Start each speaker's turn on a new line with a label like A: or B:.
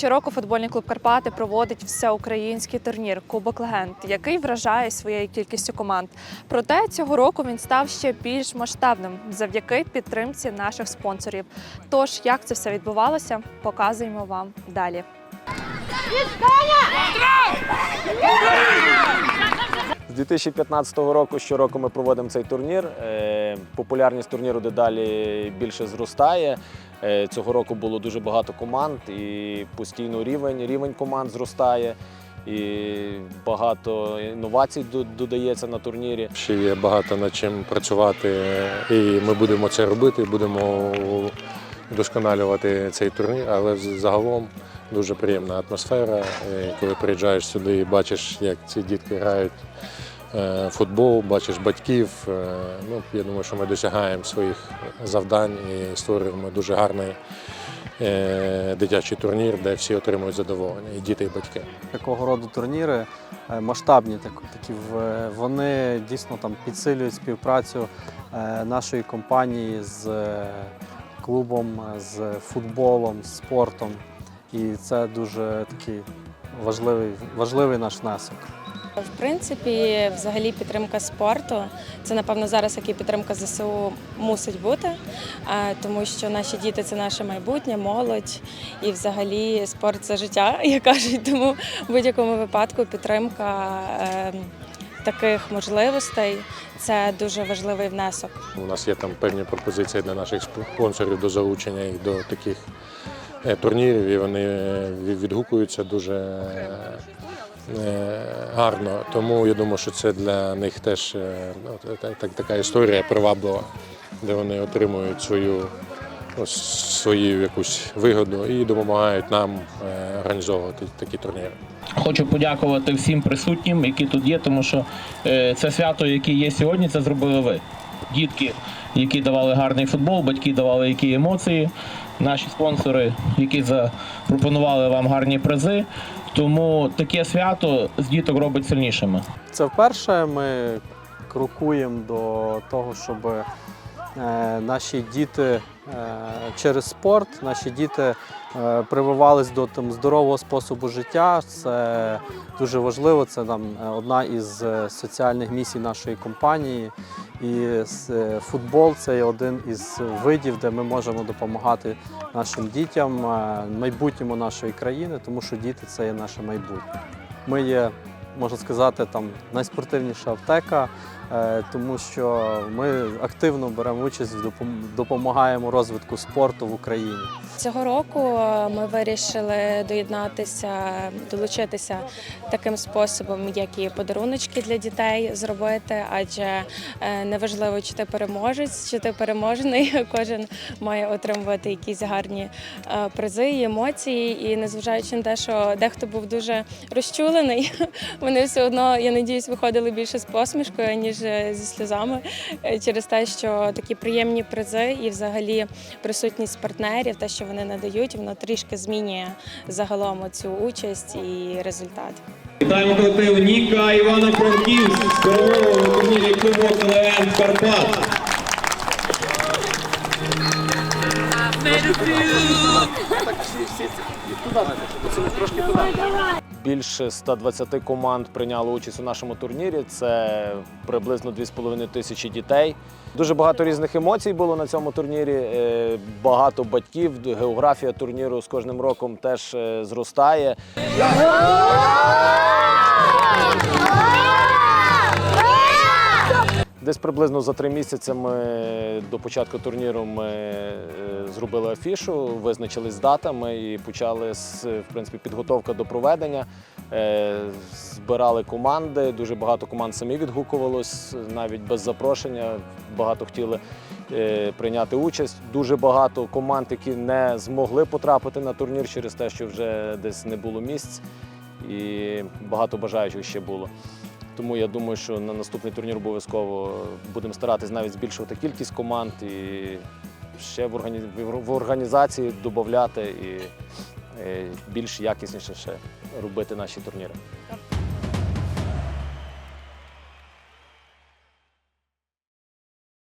A: Щороку футбольний клуб Карпати проводить всеукраїнський турнір Кубок Легенд, який вражає своєю кількістю команд. Проте цього року він став ще більш масштабним завдяки підтримці наших спонсорів. Тож, як це все відбувалося, показуємо вам далі.
B: З 2015 року щороку ми проводимо цей турнір. Е, Популярність турніру дедалі більше зростає. Е, Цього року було дуже багато команд і постійно рівень, рівень команд зростає. І багато інновацій додається на турнірі.
C: Ще є багато над чим працювати, і ми будемо це робити, будемо вдосконалювати цей турнір, але загалом дуже приємна атмосфера. І Коли приїжджаєш сюди і бачиш, як ці дітки грають е, футбол, бачиш батьків. е, Ну, я думаю, що ми досягаємо своїх завдань і створюємо дуже гарний е, дитячий турнір, де всі отримують задоволення, і діти, і батьки.
D: такого роду турніри е, масштабні, такі вони дійсно там підсилюють співпрацю е, нашої компанії з е, клубом, е, з футболом, з спортом. І це дуже такий важливий, важливий наш внесок.
E: В принципі, взагалі підтримка спорту це напевно зараз, як і підтримка ЗСУ мусить бути, тому що наші діти це наше майбутнє, молодь і взагалі спорт це життя, як кажуть. Тому в будь-якому випадку підтримка е, таких можливостей це дуже важливий внесок.
C: У нас є там певні пропозиції для наших спонсорів до залучення їх до таких е, турнірів, і вони е, відгукуються дуже е, гарно. Тому я думаю, що це для них теж е, ну, та- та- така історія приваблива, де вони отримують свою ось, свою якусь вигоду і допомагають нам е, організовувати такі турніри.
F: Хочу подякувати всім присутнім, які тут є, тому що е, це свято, яке є сьогодні, це зробили ви. Дітки, які давали гарний футбол, батьки давали які емоції, наші спонсори, які запропонували вам гарні призи. Тому таке свято з діток робить сильнішими.
D: Це вперше ми крокуємо до того, щоб наші діти е, через спорт, наші діти е, прививались до там, здорового способу життя. Це дуже важливо. Це нам е, одна із е, соціальних місій нашої компанії. І е, футбол це є один із видів, де ми можемо допомагати нашим дітям, е, майбутньому нашої країни, тому що діти це є наше майбутнє. Ми є можна сказати, там найспортивніша аптека, е, тому що ми активно беремо участь, в допом- допомагаємо розвитку спорту в Україні.
E: Цього року е, ми вирішили доєднатися, долучитися таким способом, як і подаруночки для дітей зробити, адже е, неважливо, чи ти переможець, чи ти переможений, кожен має отримувати якісь гарні призи і емоції. І незважаючи на те, що дехто був дуже розчулений, вони все одно, я надіюсь, виходили більше з посмішкою, ніж е, зі сльозами е, через те, що такі приємні призи і взагалі присутність партнерів, те, що вони надають, воно трішки змінює загалом цю участь і результат.
G: Вітаємо колектив Ніка Івана Франківськ з ЛН Карпат.
B: Більше 120 команд прийняло участь у нашому турнірі. Це приблизно 2,5 тисячі дітей. Дуже багато різних емоцій було на цьому турнірі. е, Багато батьків. Географія турніру з кожним роком теж е, зростає. Десь приблизно за три місяці ми до початку турніру ми е, зробили афішу, визначились з датами і почали в принципі, підготовка до проведення. Е, Збирали команди, дуже багато команд самі відгукувалось, навіть без запрошення. Багато хотіли е, прийняти участь. Дуже багато команд, які не змогли потрапити на турнір через те, що вже десь не було місць, і багато бажаючих ще було. Тому я думаю, що на наступний турнір обов'язково будемо старатись навіть збільшувати кількість команд і ще в, органі... в організації додати і е, більш якісніше ще робити наші турніри.